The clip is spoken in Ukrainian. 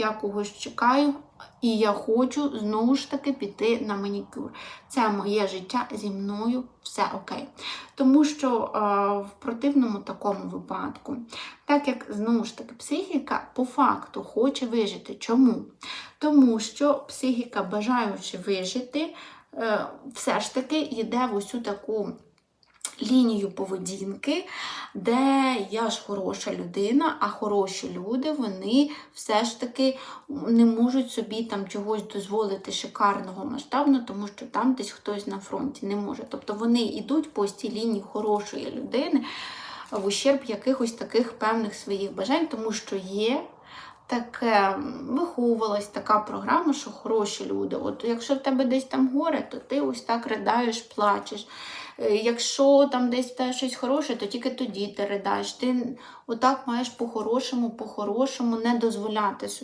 я когось чекаю, і я хочу знову ж таки піти на манікюр. Це моє життя зі мною, все окей. Тому що е, в противному такому випадку, так як знову ж таки психіка по факту хоче вижити. Чому? Тому що психіка, бажаючи вижити, е, все ж таки йде в усю таку лінію поведінки, де я ж хороша людина, а хороші люди вони все ж таки не можуть собі там чогось дозволити шикарного масштабно, тому що там десь хтось на фронті не може. Тобто вони йдуть по цій лінії хорошої людини в ущерб якихось таких певних своїх бажань, тому що є. Таке виховувалась така програма, що хороші люди. От якщо в тебе десь там горе, то ти ось так riдаєш, плачеш. Е, Якщо там десь те щось хороше, то тільки тоді ти ридаєш. Ти отак маєш по-хорошому, по-хорошому не дозволяти собі.